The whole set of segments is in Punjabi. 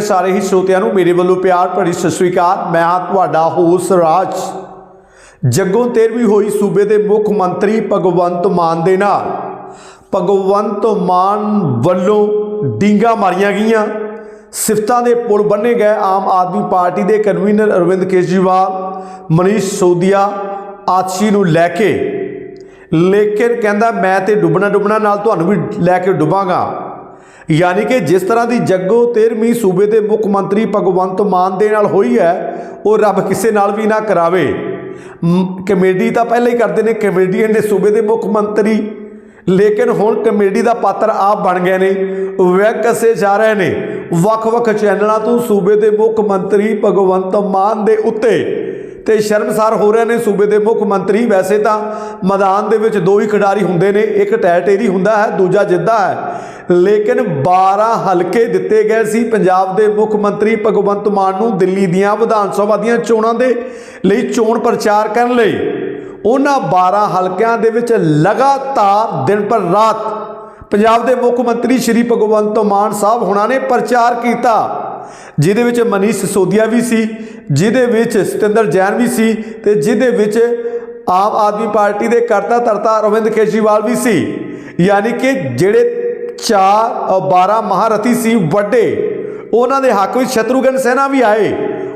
ਸਾਰੇ ਹੀ ਸਰੋਤਿਆਂ ਨੂੰ ਮੇਰੇ ਵੱਲੋਂ ਪਿਆਰ ਭਰੀ ਸਤਿ ਸ੍ਰੀ ਅਕਾਲ। ਮੈਂ ਹਾਂ ਤੁਹਾਡਾ ਹੋਸ ਰਾਜ। ਜੱਗੋਂ 13ਵੀਂ ਹੋਈ ਸੂਬੇ ਦੇ ਮੁੱਖ ਮੰਤਰੀ ਭਗਵੰਤ ਮਾਨ ਦੇ ਨਾਲ। ਭਗਵੰਤ ਮਾਨ ਵੱਲੋਂ ਡਿੰਗਾ ਮਾਰੀਆਂ ਗਈਆਂ। ਸਿਫਤਾਂ ਦੇ ਪੁਲ ਬੰਨੇ ਗਏ ਆਮ ਆਦਮੀ ਪਾਰਟੀ ਦੇ ਕਨਵੀਨਰ ਅਰਵਿੰਦ ਕੇਜਰੀਵਾਲ, ਮਨੀਸ਼ ਸੋਦੀਆ ਆਦਸ਼ੀ ਨੂੰ ਲੈ ਕੇ। ਲੇਕਿਨ ਕਹਿੰਦਾ, ਮੈਂ ਤੇ ਡੁੱਬਣਾ ਡੁੱਬਣਾ ਨਾਲ ਤੁਹਾਨੂੰ ਵੀ ਲੈ ਕੇ ਡੁੱਬਾਂਗਾ। ਯਾਨੀ ਕਿ ਜਿਸ ਤਰ੍ਹਾਂ ਦੀ ਜੱਗੋ 13ਵੀਂ ਸੂਬੇ ਦੇ ਮੁੱਖ ਮੰਤਰੀ ਭਗਵੰਤ ਮਾਨ ਦੇ ਨਾਲ ਹੋਈ ਹੈ, ਉਹ ਰੱਬ ਕਿਸੇ ਨਾਲ ਵੀ ਨਾ ਕਰਾਵੇ। ਕਮੇਡੀ ਤਾਂ ਪਹਿਲਾਂ ਹੀ ਕਰਦੇ ਨੇ, ਕਮੇਡੀਅਨ ਨੇ ਸੂਬੇ ਦੇ ਮੁੱਖ ਮੰਤਰੀ। ਲੇਕਿਨ ਹੁਣ ਕਮੇਡੀ ਦਾ ਪਾਤਰ ਆਪ ਬਣ ਗਏ ਨੇ ਵੈਗ ਕਸੇ ਜਾ ਰਹੇ ਨੇ। ਵੱਖ-ਵੱਖ ਚੈਨਲਾਂ ਤੋਂ ਸੂਬੇ ਦੇ ਮੁੱਖ ਮੰਤਰੀ ਭਗਵੰਤ ਮਾਨ ਦੇ ਉੱਤੇ ਤੇ ਸ਼ਰਮਸਾਰ ਹੋ ਰਹੇ ਨੇ ਸੂਬੇ ਦੇ ਮੁੱਖ ਮੰਤਰੀ। ਵੈਸੇ ਤਾਂ ਮੈਦਾਨ ਦੇ ਵਿੱਚ ਦੋ ਹੀ ਖਿਡਾਰੀ ਹੁੰਦੇ ਨੇ, ਇੱਕ ਟੈਟੇਰੀ ਹੁੰਦਾ ਹੈ, ਦੂਜਾ ਜਿੱਦਾ ਹੈ। ਲੇਕਿਨ 12 ਹਲਕੇ ਦਿੱਤੇ ਗਏ ਸੀ। ਪੰਜਾਬ ਦੇ ਮੁੱਖ ਮੰਤਰੀ ਭਗਵੰਤ ਮਾਨ ਨੂੰ ਦਿੱਲੀ ਦੀਆਂ ਵਿਧਾਨ ਸਭਾ ਦੀਆਂ ਚੋਣਾਂ ਦੇ ਲਈ ਚੋਣ ਪ੍ਰਚਾਰ ਕਰਨ ਲਈ। ਉਹਨਾਂ 12 ਹਲਕਿਆਂ ਦੇ ਵਿੱਚ ਲਗਾਤਾਰ ਦਿਨ ਪਰ ਰਾਤ ਪੰਜਾਬ ਦੇ ਮੁੱਖ ਮੰਤਰੀ ਸ਼੍ਰੀ ਭਗਵੰਤ ਮਾਨ ਸਾਹਿਬ ਹੁਣਾਂ ਨੇ ਪ੍ਰਚਾਰ ਕੀਤਾ। ਜਿਹਦੇ ਵਿੱਚ ਮਨੀਸ਼ ਸਿਸੋਦੀਆ ਵੀ ਸੀ, ਜਿਹਦੇ ਵਿੱਚ ਸਤਿੰਦਰ ਜੈਨ ਵੀ ਸੀ ਤੇ ਜਿਹਦੇ ਵਿੱਚ ਆਮ ਆਦਮੀ ਪਾਰਟੀ ਦੇ ਕਰਤਾ ਧਰਤਾ ਅਰਵਿੰਦ ਕੇਜਰੀਵਾਲ ਵੀ ਸੀ। ਯਾਨੀ ਕਿ ਜਿਹੜੇ 4 12 ਮਹਾਰਥੀ ਸੀ ਵੱਡੇ, ਉਹਨਾਂ ਦੇ ਹੱਕ ਵਿੱਚ ਸ਼ਤਰੂਘਨ ਸੈਨਾ ਵੀ ਆਏ,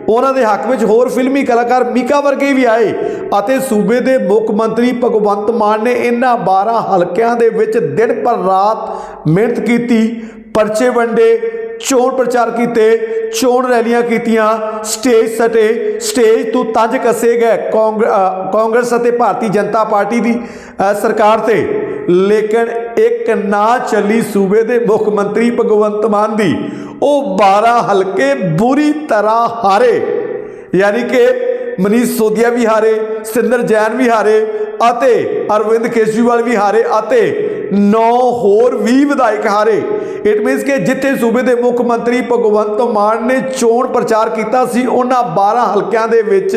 ਉਹਨਾਂ ਦੇ ਹੱਕ ਵਿੱਚ ਹੋਰ ਫਿਲਮੀ ਕਲਾਕਾਰ ਮੀਕਾ ਵਰਗੇ ਵੀ ਆਏ ਅਤੇ ਸੂਬੇ ਦੇ ਮੁੱਖ ਮੰਤਰੀ ਭਗਵੰਤ ਮਾਨ ਨੇ ਇਹਨਾਂ 12 ਹਲਕਿਆਂ ਦੇ ਵਿੱਚ ਦਿਨ ਪਰ ਰਾਤ ਮਿਹਨਤ ਕੀਤੀ, ਪਰਚੇ ਵੰਡੇ ਚੋਣ ਪ੍ਰਚਾਰ ਕੀਤੇ, ਚੋਣ ਰੈਲੀਆਂ ਕੀਤੀਆਂ ਸਟੇਜ ਸਟੇ ਸਟੇਜ ਤੋਂ ਤੰਜ ਕੱਸੇ ਗਏ ਕਾਂਗ- ਕਾਂਗਰਸ ਅਤੇ ਭਾਰਤੀ ਜਨਤਾ ਪਾਰਟੀ ਦੀ ਸਰਕਾਰ ਤੇ। ਲੇਕਿਨ ਇੱਕ ਨਾ ਚੱਲੀ ਸੂਬੇ ਦੇ ਮੁੱਖ ਮੰਤਰੀ ਭਗਵੰਤ ਮਾਨ ਦੀ, ਉਹ 12 ਹਲਕੇ ਬੁਰੀ ਤਰ੍ਹਾਂ ਹਾਰੇ। ਯਾਨੀ ਕਿ ਮਨੀਸ਼ ਸੋਦੀਆ ਵੀ ਹਾਰੇ ਸਿੰਦਰ ਜੈਨ ਵੀ ਹਾਰੇ ਅਤੇ ਅਰਵਿੰਦ ਕੇਜਰੀਵਾਲ ਵੀ ਹਾਰੇ ਅਤੇ 9 ਹੋਰ ਵੀ ਵਿਧਾਇਕ ਹਾਰੇ। ਇਟ ਮੀਨਸ ਕਿ ਜਿੱਥੇ ਸੂਬੇ ਦੇ ਮੁੱਖ ਮੰਤਰੀ ਭਗਵੰਤ ਮਾਨ ਨੇ ਚੋਣ ਪ੍ਰਚਾਰ ਕੀਤਾ ਸੀ, ਉਹਨਾਂ 12 ਹਲਕਿਆਂ ਦੇ ਵਿੱਚ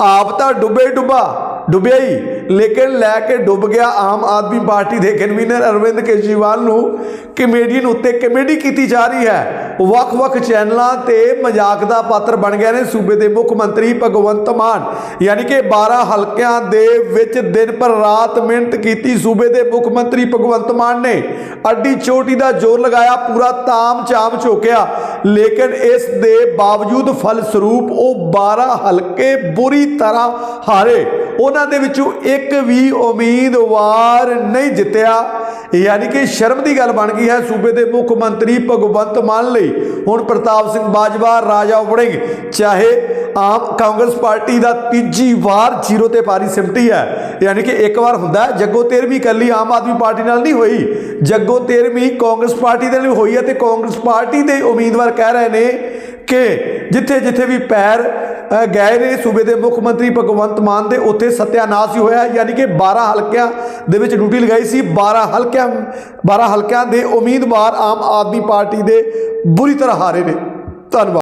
ਆਪ ਤਾਂ ਡੁੱਬੇ ਡੁੱਬਾ, ਡੁੱਬਿਆ ਹੀ, ਲੇਕਿਨ ਲੈ ਕੇ ਡੁੱਬ ਗਿਆ ਆਮ ਆਦਮੀ ਪਾਰਟੀ ਦੇ ਕਨਵੀਨਰ ਅਰਵਿੰਦ ਕੇਜਰੀਵਾਲ ਨੂੰ। ਕਮੇਡੀਅਨ ਉੱਤੇ ਕਮੇਡੀ ਕੀਤੀ ਜਾ ਰਹੀ ਹੈ। ਵੱਖ-ਵੱਖ ਚੈਨਲਾਂ ਤੇ ਮਜ਼ਾਕ ਦਾ ਪਾਤਰ ਬਣ ਗਏ ਨੇ ਸੂਬੇ ਦੇ ਮੁੱਖ ਮੰਤਰੀ ਭਗਵੰਤ ਮਾਨ। ਯਾਨੀ ਕਿ 12 ਹਲਕਿਆਂ ਦੇ ਵਿੱਚ ਦਿਨ ਪਰ ਰਾਤ ਮਿਹਨਤ ਕੀਤੀ ਸੂਬੇ ਦੇ ਮੁੱਖ ਮੰਤਰੀ ਭਗਵੰਤ ਮਾਨ ਨੇ। ਅੱਡੀ ਚੋਟੀ ਦਾ ਜ਼ੋਰ ਲਗਾਇਆ, ਪੂਰਾ ਤਾਮ ਚਾਮ ਝੋਕਿਆ। ਲੇਕਿਨ ਇਸ ਦੇ ਬਾਵਜੂਦ ਫਲ ਸਰੂਪ ਉਹ 12 ਹਲਕੇ ਬੁਰੀ ਤਰ੍ਹਾਂ ਹਾਰੇ। ਉਹਨਾਂ ਦੇ ਵਿੱਚੋਂ ਇੱਕ ਵੀ ਉਮੀਦਵਾਰ ਨਹੀਂ ਜਿੱਤਿਆ। ਯਾਨੀ ਕਿ ਸ਼ਰਮ ਦੀ ਗੱਲ ਬਣ ਗਈ ਹੈ। ਸੂਬੇ ਦੇ ਮੁੱਖ ਮੰਤਰੀ ਭਗਵੰਤ ਮਾਨ ਲਈ ਹੁਣ ਪ੍ਰਤਾਪ ਸਿੰਘ ਬਾਜਵਾ, ਰਾਜਾ ਵੜਿੰਗ ਚਾਹੇ ਆਮ ਕਾਂਗਰਸ ਪਾਰਟੀ ਦਾ ਤੀਜੀ ਵਾਰ ਜ਼ੀਰੋ ਤੇ ਪਾਰੀ ਸਿਮਟੀ ਹੈ। ਯਾਨੀ ਕਿ ਇੱਕ ਵਾਰ ਹੁੰਦਾ ਜੱਗੋ 13ਵੀਂ ਕੱਲੀ ਆਮ ਆਦਮੀ ਪਾਰਟੀ ਨਾਲ ਨਹੀਂ ਹੋਈ। ਜੱਗੋ 13ਵੀਂ ਕਾਂਗਰਸ ਪਾਰਟੀ ਦੇ ਲਈ ਹੋਈ ਹੈ ਤੇ ਕਾਂਗਰਸ ਪਾਰਟੀ ਦੇ ਉਮੀਦਵਾਰ ਕਹਿ ਰਹੇ ਨੇ ਕਿ ਜਿੱਥੇ ਜਿੱਥੇ ਵੀ ਪੈਰ ਗਏ ਨੇ ਸੂਬੇ ਦੇ ਮੁੱਖ ਮੰਤਰੀ ਭਗਵੰਤ ਮਾਨ ਦੇ ਉੱਥੇ ਸਤਿਆਨਾਸ਼ ਹੀ ਹੋਇਆ ਯਾਨੀ ਕਿ 12 ਹਲਕਿਆਂ ਦੇ ਵਿੱਚ ਡਿਊਟੀ ਲਗਾਈ ਸੀ। 12 ਹਲਕਿਆਂ 12 ਹਲਕਿਆਂ ਦੇ ਉਮੀਦਵਾਰ ਆਮ ਆਦਮੀ ਪਾਰਟੀ ਦੇ ਬੁਰੀ ਤਰ੍ਹਾਂ ਹਾਰੇ ਨੇ। ਧੰਨਵਾਦ।